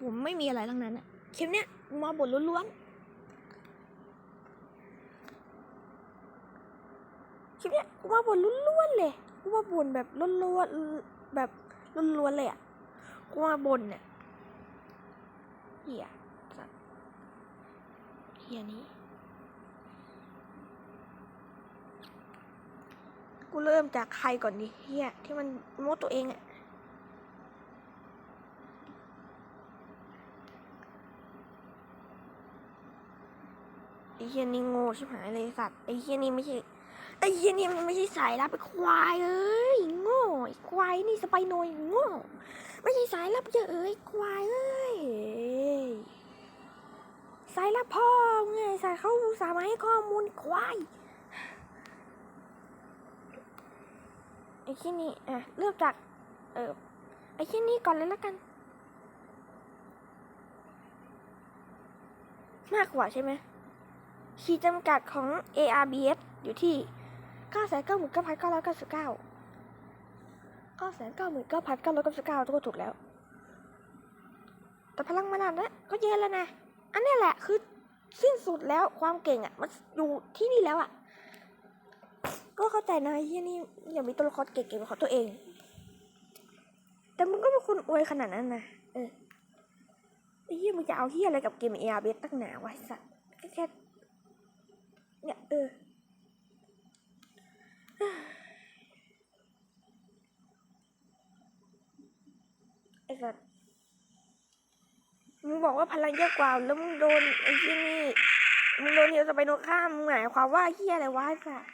ผมไม่มีอะไรทั้งนั้นอะคลิปเนี้ยมาบทล้วนๆคลิปเนี้ยกูมาบทล้วนๆเลยกูมาบ่นแบบล้วนๆแบบล้วนๆเลยอะกูมาบ่นเนี่ยเฮียสัตว์เฮียนี้กูเริ่มจากใครก่อนดีเฮียที่มันโม้ตัวเองอะ เฮียนี่โง่ชิบหายเลยสัตว์ไอ้เฮียนี่ไม่ใช่ไอ้เฮียนี่มันไม่ใช่สายลับไอ้ควายเอ้ยโง่ควายนี่สไปโนยโง่ไม่ใช่สายลับเยอะเอ้ยควายเอ้ยสายลับพ่อไงสายเขาสาห์มาให้ข้อมูลควายไอ้ที่นี่อะเริ่มจากเออไอ้ที่นี่ก่อนเลยละกันมากกว่าใช่ไหม ขีดจำกัดของ ARBS อยู่ที่ 999,999 999,999ตัวถูกแล้ว แต่พลังมานานแล้วก็เยอะแล้วนะ อันนี้แหละคือสิ้นสุดแล้วความเก่งอะ มันอยู่ที่นี่แล้วอะ ก็เข้าใจนะไอ้เฮียนี่อย่ามีตัวละครเก่งๆของตัวเอง แต่มึงก็เป็นคนอวยขนาดนั้นนะเออไอ้เฮียมึงจะเอาเฮียอะไรกับเกมเออาร์เบสตั้งหนาวะไอ้สัตว์แค่ เออไอ้สัตว์มึงบอกว่าพลังเยอะกว่า แล้วมึงโดนไอ้ที่นี่มึงโดนเฮียสไปโนข้ามมึงหมายความว่าเฮียอะไรวะไอ้สัตว์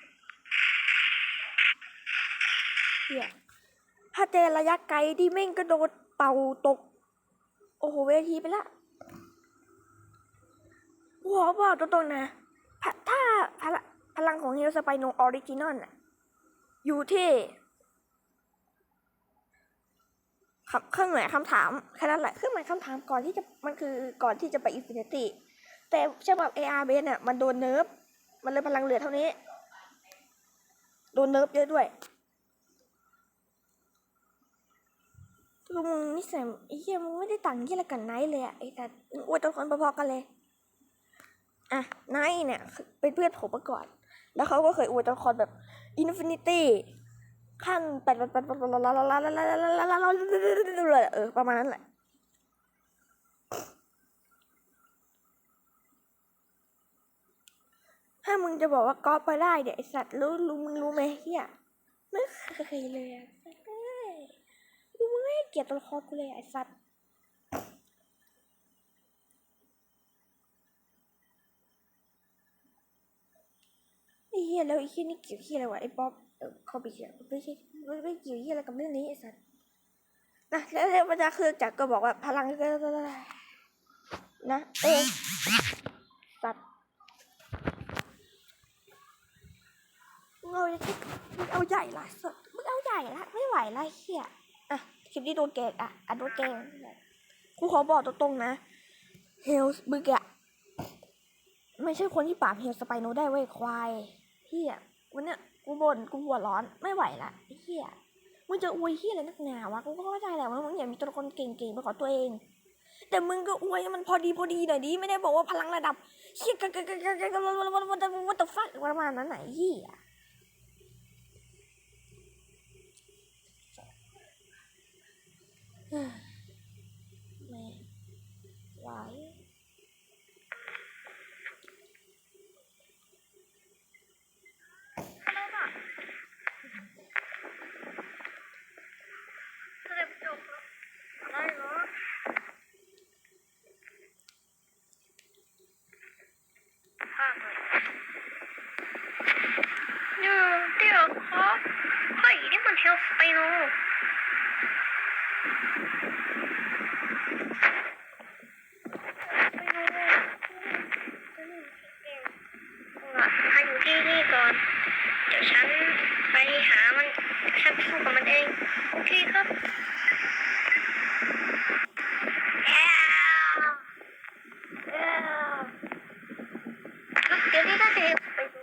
เฮียถ้าเจอระยะไกลที่แม่งก็โดนเป่าตก โอ้โหเวทีไปละหัวบอกตรงๆนะ ถ้าพลพลังของเฮลสไปโนออริจินอลอยู่ที่เครื่องหมายคำถามแค่นั้นแหละเครื่องหมายคำถามก่อนที่จะมันคือก่อนที่จะไปอินฟินิตี้แต่ฉบับ AR เบสเนี่ยมันโดนเนิร์ฟมันเลยพลังเหลือเท่านี้ โดนเนิร์ฟเยอะด้วยคือมึงนิสัยไอ้เหี้ยมึงไม่ได้ต่างเหี้ยอะไรกันไนท์เลยอะไอ้แต่มึงอวยตัวละคนพอๆกันเลย อะไนท์เนี่ยเป็นเพื่อนผมมาก่อน แล้วเขาก็เคยอวยตัวละครแบบอินฟินิตี้ขั้นแปดแปดแปดแปดเออประมาณนั้นแหละถ้ามึงจะบอกว่าก๊อปไปได้เดี๋ยวไอสัตว์รู้รู้มึงรู้ไหมเฮียไม่เคยเลยอะสัตว์เอ้ยดูมึงไม่ให้เกียรติตัวละครกูเลยไอสัตว์ เฮียแล้วไอ้เฮียนี่เกี่ยวเฮียอะไรวะไอ้ป๊อปเออเขาไปเกี่ยวไม่ใช่ไม่ไม่เกี่ยวเฮียอะไรกับเรื่องนี้ไอ้สัตว์นะแล้วแล้วพระเจ้าคือจักรก็บอกว่าพลังก็นะเออสัตว์มึงเอามึงเอาใหญ่ละสดมึงเอาใหญ่ละไม่ไหวละเฮียอะคลิปนี้โดนแกงอะอะโดนแกงกูขอบอกตรงๆนะเฮลส์มึงอะไม่ใช่คนที่ปราบเฮลสไปโนได้เว้ยควาย เฮียวันเนี้ยกูบ่นกูหัวร้อนไม่ไหวละเฮียมึงจะอวยเฮียอะไรนักหนาวะกูก็เข้าใจแหละว่ามึงอยากมีตัวละครเก่งๆเป็นขอตัวเอง แต่มึงก็อวยมันพอดีพอดีหน่อยดิไม่ได้บอกว่าพลังระดับเฮียกันกันกันกันกันวันตฟักประมาณนั้นไหนเฮียไม่ไหวเดี๋ยวครับเฮ้ยนี่มันเฮลสไปโนถ้าอยู่ที่นี่ก่อน เดี๋ยวฉันไปหามันฉันสู้กับมันเอง โอเคครับเดี๋ยวนี้น่าจะไปดู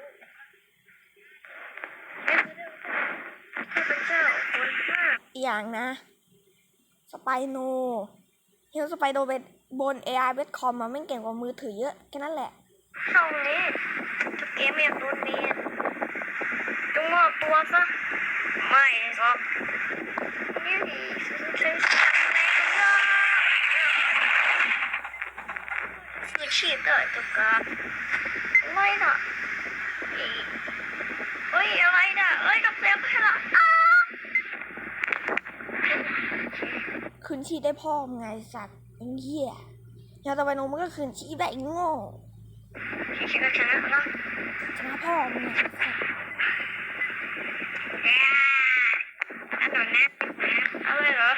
ข้าพเจ้าคนมา กอีกอย่างนะ สไปโนเฮลสไปโดเป็นบน AI เวทคอมมาไม่เก่งกว่ามือถือเยอะ แค่นั้นแหละเข้านี้ทุกเกมอยากโดนเนียจงมอบตัวซะ ไม่หรอกนี่ฉันทำอะไรกันเนอะคือชีพได้ตุกกาอะไรน่ะเฮ้ยอะไรน่ะเอ้ยกับเสียงใครล่ะอ้า คืนชีพได้พ่อมึงไงสัตว์ไอ้เหี้ยเฮลสไปโดมันก็คืนชีพได้ไอ้โง่ฉันชนะชนะนะชนะพ่อมึงไงสัตว์อันนั้นนะอะไรเหรอ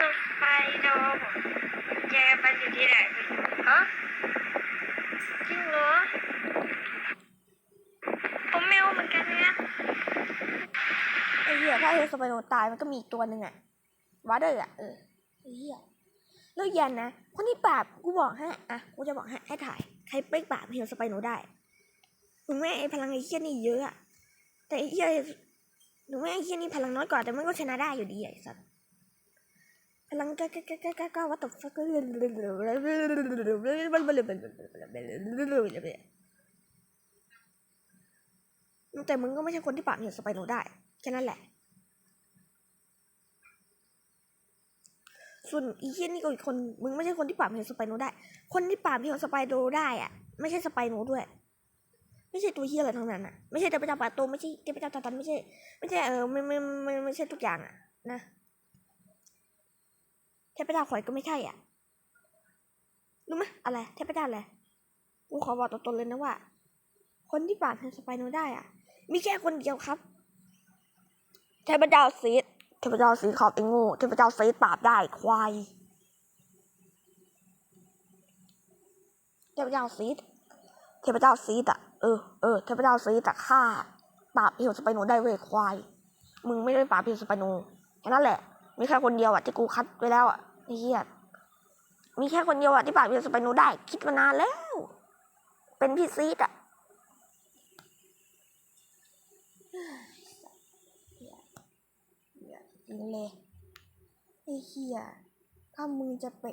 รถไฟโดมแกไปอยู่ที่ไหนฮะจริงเหรอผมไม่รู้เหมือนกันเนี่ยไอ้เหี้ยถ้าเฮลสไปโดตายมันก็มีอีกตัวหนึ่งอะ วาเดอร์อะเออไอ้เหี้ยแล้วยันนะคนที่ปราบกูบอกให้อะกูจะบอกให้ให้ถ่าย ใครไปปราบเฮลสไปโนได้ถึงแม้ไอ้พลังไอ้เหี้ยนี่เยอะอะแต่ไอ้เหี้ยถึงแม้ไอ้เหี้ยนี่พลังน้อยกว่าแต่มันก็ชนะได้อยู่ดีไอ้สัสพลังก้าก้าก้าก้าก้าก้าวัตถุฟักแต่มึงก็ไม่ใช่คนที่ปราบเฮลสไปโนได้แค่นั้นแหละ ส่วนอีเหี้ยนนี่ก็อีกคน มึงไม่ใช่คนที่ปราบเฮลสไปโนได้ คนที่ปราบเฮลสไปโนได้อะไม่ใช่สไปโนด้วย ไม่ใช่ตัวเฮียอะไรทั้งนั้นอะไม่ใช่เทพเจ้าป่าโตไม่ใช่เทพเจ้าตาตันไม่ใช่ ไม่ใช่เออไม่ไม่ไม่ไม่ไม่ใช่ทุกอย่างอะนะเทพเจ้าข่อยก็ไม่ใช่อะรู้ไหมอะไรเทพเจ้าอะไรกูขอบอกตัวตนเลยนะว่า คนที่ปราบเฮลสไปโนได้อะ มีแค่คนเดียวครับเทพเจ้าซีด เทพเจ้าซีขอบไอ้ง่เทพเจ้าซีปราบได้ควายเทพเจ้าซีดเทพเจ้าซีดอะเออเออเทพเจ้าซีดอะฆ่าปราบเฮลสไปโนได้เว้ยควาย มึงไม่ได้ปราบเฮลสไปโนแค่นั้นแหละ มีแค่คนเดียวอะที่กูคัดไว้แล้วอะเหี้ยมีแค่คนเดียวอะที่ปราบเฮลสไปโนได้ คิดมานานแล้ว เป็นพี่ซีดอะ จริงเลยไอ้เหี้ยถ้ามึงจะไป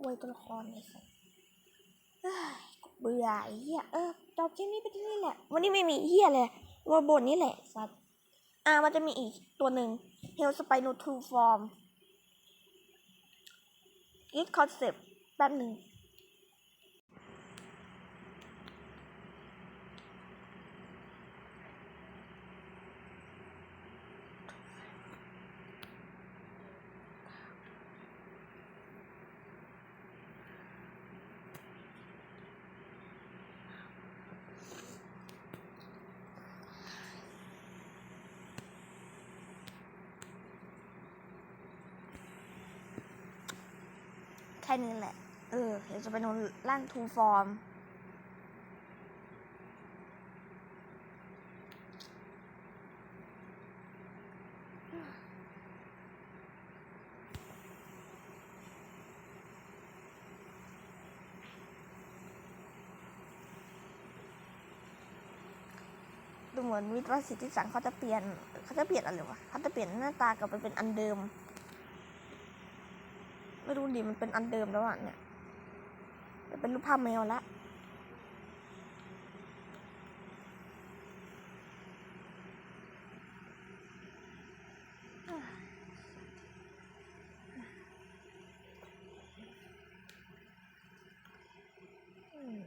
อวยตัวละครไอ้สัสเบื่อไอ้เหี้ยเออจบแค่นี้ไปที่นี่แหละ วันนี้ไม่มีเหี้ยเลยว่าบทนี้แหละสัสอ่ามันจะมีอีกตัวหนึ่ง Hell Spino True Form Git Concept แป๊บหนึ่ง ค่นี้แหละ เออ เดี๋ยวจะไปนอนร่างทูฟอร์ม ดูเหมือนวิทย์ว่าสิทธิสังเขาจะเปลี่ยนเขาจะเปลี่ยนอะไรวะเขาจะเปลี่ยนหน้าตากลับไปเป็นอันเดิม ไม่รู้ดิมันเป็นอันเดิมแล้วอะเนี่ยจะเป็นรูปภาพแมวละอืม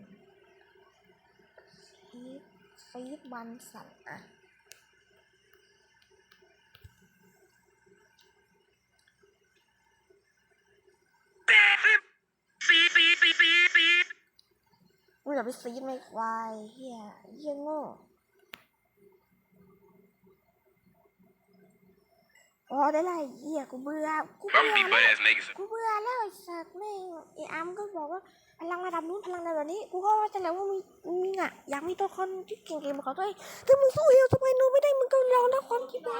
ฟีดฟีดบันสันอะ มึงอย่าไปซีดไม่ควายเฮียเฮียโง่อ๋อได้ไรเฮียกูเบื่อกูเบื่อ I'm deep แล้ว ass niggas. กูเบื่อแล้วไอ้สัตว์แม่งไอ้อาร์มก็บอกว่าพลังระดับนู้นพลังระดับนี้กูก็ว่าแต่แล้วว่ามีมึงอะอยากมีตัวละคนที่เก่งๆมาเขาด้วยถ้ามึงสู้เฮลสไปโนไม่ได้มึงก็ยอมรับความจริงนะ